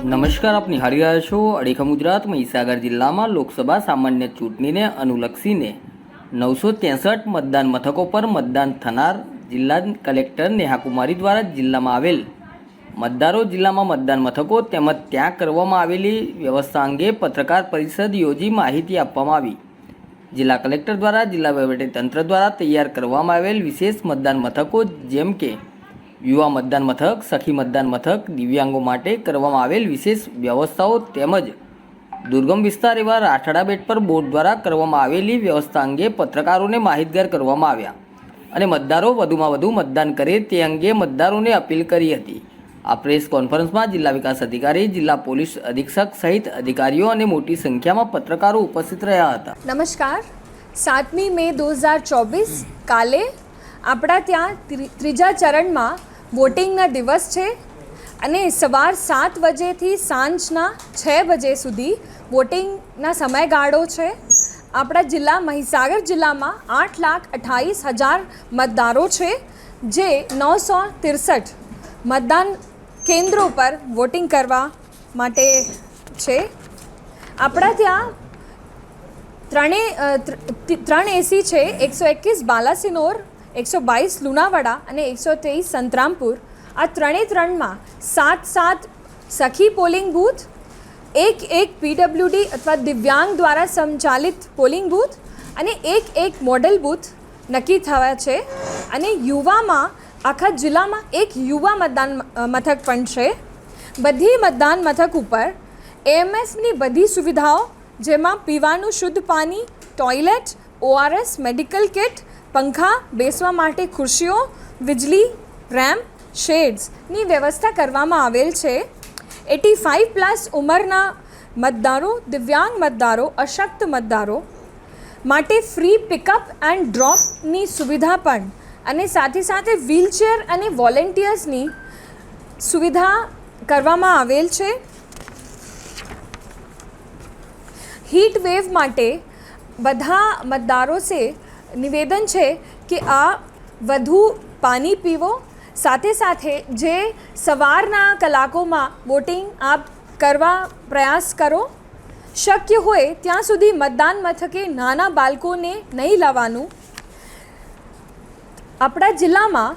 નમસ્કાર આપ નિહાળી રહ્યા છો અડીખમ ગુજરાત મહીસાગર જિલ્લામાં લોકસભા સામાન્ય ચૂંટણીને અનુલક્ષીને નવસો ત્રેસઠ મતદાન મથકો પર મતદાન થનાર જિલ્લા કલેક્ટર નેહાકુમારી દ્વારા જિલ્લામાં આવેલ મતદારો જિલ્લામાં મતદાન મથકો તેમજ ત્યાં કરવામાં આવેલી વ્યવસ્થા અંગે પત્રકાર પરિષદ યોજી માહિતી આપવામાં આવી. જિલ્લા કલેક્ટર દ્વારા જિલ્લા વહીવટીતંત્ર દ્વારા તૈયાર કરવામાં આવેલ વિશેષ મતદાન મથકો જેમ કે યુવા મતદાન મથક, સખી મતદાન મથક, દિવ્યાંગો માટે કરવામાં આવેલ વિશેષ વ્યવસ્થાઓ તેમજ દુર્ગમ વિસ્તાર એવા રાઠડા બેટ પર બોર્ડ દ્વારા કરવામાં આવેલી વ્યવસ્થા અંગે પત્રકારોને માહિતગાર કરવામાં આવ્યા અને મતદારો વધુમાં વધુ મતદાન કરે તે અંગે મતદારોને અપીલ કરી હતી. આ પ્રેસ કોન્ફરન્સમાં જિલ્લા વિકાસ અધિકારી, જિલ્લા પોલીસ અધિક્ષક સહિત અધિકારીઓ અને મોટી સંખ્યામાં પત્રકારો ઉપસ્થિત રહ્યા હતા. નમસ્કાર. સાતમી મે દો હજાર ચોવીસ, કાલે આપણા ત્યાં ત્રીજા ચરણમાં વોટિંગના દિવસ છે અને સવાર સાત વાગ્યેથી સાંજના છ વજે સુધી વોટિંગના સમયગાળો છે. આપણા જિલ્લા મહીસાગર જિલ્લામાં આઠ લાખ અઠ્ઠાવીસ હજાર મતદારો છે, જે નવસો ત્રેસઠ મતદાન કેન્દ્રો પર વોટિંગ કરવા માટે છે. આપણા ત્યાં ત્રણે ત્રણ એસી છે, એકસો એકવીસ બાલાસિનોર એકસો બાવીસ લુણાવાડા અને એકસો ત્રેવીસ સંતરામપુર. આ ત્રણે ત્રણમાં સાત સાત સખી પોલિંગ બૂથ, એક એક પીડબ્લ્યુડી અથવા દિવ્યાંગ દ્વારા સંચાલિત પોલિંગ બૂથ અને એક એક મોડેલ બૂથ નક્કી થયા છે. અને યુવામાં, આખા જિલ્લામાં એક યુવા મતદાન મથક પણ છે. બધી મતદાન મથક ઉપર એએમએસની બધી સુવિધાઓ, જેમાં પીવાનું શુદ્ધ પાણી, ટોયલેટ, ઓઆરએસ, મેડિકલ કિટ પંખા બેસવા માટે ખુરશીઓ, વીજળી રેમ્પ શેડ્સની વ્યવસ્થા કરવામાં આવેલ છે. એટી ફાઇવ પ્લસ ઉંમરના મતદારો, દિવ્યાંગ મતદારો, અશક્ત મતદારો માટે ફ્રી પિકઅપ એન્ડ ડ્રોપની સુવિધા પણ અને સાથે સાથે વ્હીલચેર અને વોલેન્ટિયર્સની સુવિધા કરવામાં આવેલ છે. હીટ વેવ માટે બધા મતદારો સે નિવેદન છે કે આ વધુ પાણી પીવો. સાથે સાથે જે સવારના કલાકોમાં વોટિંગ આપ કરવા પ્રયાસ કરો. શક્ય હોય ત્યાં સુધી મતદાન મથકે નાના બાળકોને નહીં લાવવાનું. આપણા જિલ્લામાં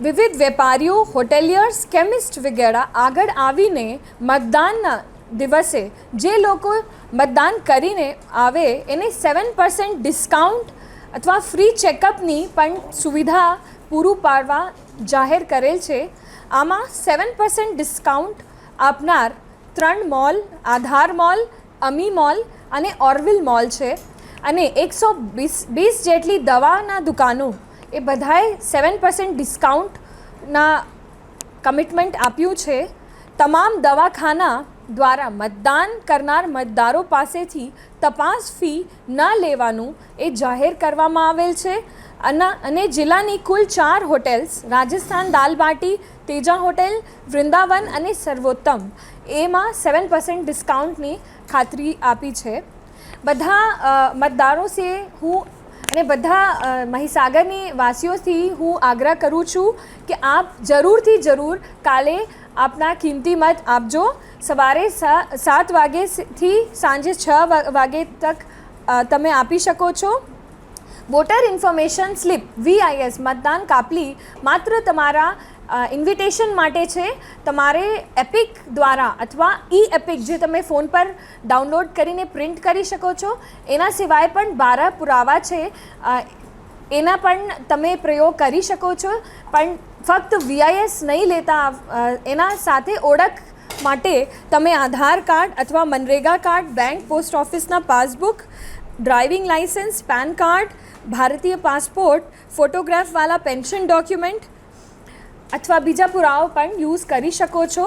વિવિધ વેપારીઓ, હોટેલિયર્સ, કેમિસ્ટ વગેરે આગળ આવીને મતદાનના દિવસે જે લોકો મતદાન કરીને આવે, એને સેવન પર્સન્ટ ડિસ્કાઉન્ટ અથવા ફ્રી ચેકઅપની પણ સુવિધા પૂરું પાડવા જાહેર કરેલ છે. આમાં સેવન પર્સન્ટ ડિસ્કાઉન્ટ આપનાર ત્રણ mall Aadhaar mall Ami mall અને ઓરવિલ મોલ છે. અને એકસો વીસ વીસ જેટલી દવાના દુકાનો એ બધાએ સેવન પર્સન્ટ ડિસ્કાઉન્ટના કમિટમેન્ટ આપ્યું છે. તમામ દવાખાના દ્વારા મતદાન કરનાર મતદારો પાસેથી તપાસ ફી ન લેવાનું એ જાહેર કરવામાં આવેલ છે. અને જિલ્લાની કુલ ચાર હોટેલ્સ, રાજસ્થાન દાલબાટી તેજા હોટેલ, વૃંદાવન અને સર્વોત્તમ, એમાં સેવન પર્સન્ટ ડિસ્કાઉન્ટની ખાતરી આપી છે. બધા મતદારો સે હું અને બધા મહીસાગરની વાસીઓથી હું આગ્રહ કરું છું કે આપ જરૂરથી જરૂર કાલે આપના કિંમતી મત આપજો. સવારે સાત વાગ્યેથી સાંજે છ વાગે તક તમે આપી શકો છો. વોટર ઇન્ફોર્મેશન સ્લીપ વીઆઈએસ મતદાન કાપલી, માત્ર તમારા ઇન્વિટેશન માટે છે. તમારે એપિક દ્વારા અથવા ઈ એપિક જે તમે ફોન પર ડાઉનલોડ કરીને પ્રિન્ટ કરી શકો છો. એના સિવાય પણ બારા પુરાવા છે. એના પણ તમે પ્રયોગ કરી શકો છો. પણ ફક્ત વીઆઈએસ નહીં લેતા એના સાથે ઓળખ માટે તમે આધાર કાર્ડ અથવા મનરેગા કાર્ડ, બેંક, પોસ્ટ ઓફિસના passbook, driving licence, PAN card, ભારતીય પાસપોર્ટ ફોટોગ્રાફવાળા પેન્શન ડોક્યુમેન્ટ અથવા બીજા પુરાવો પણ યુઝ કરી શકો છો.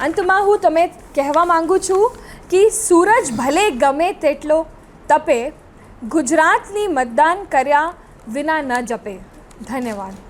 અંતમાં હું તમે કહેવા માંગુ છું કે સૂરજ ભલે ગમે તેટલો તપે, ગુજરાતની મતદાન કર્યા વિના ન જપે. ધન્યવાદ.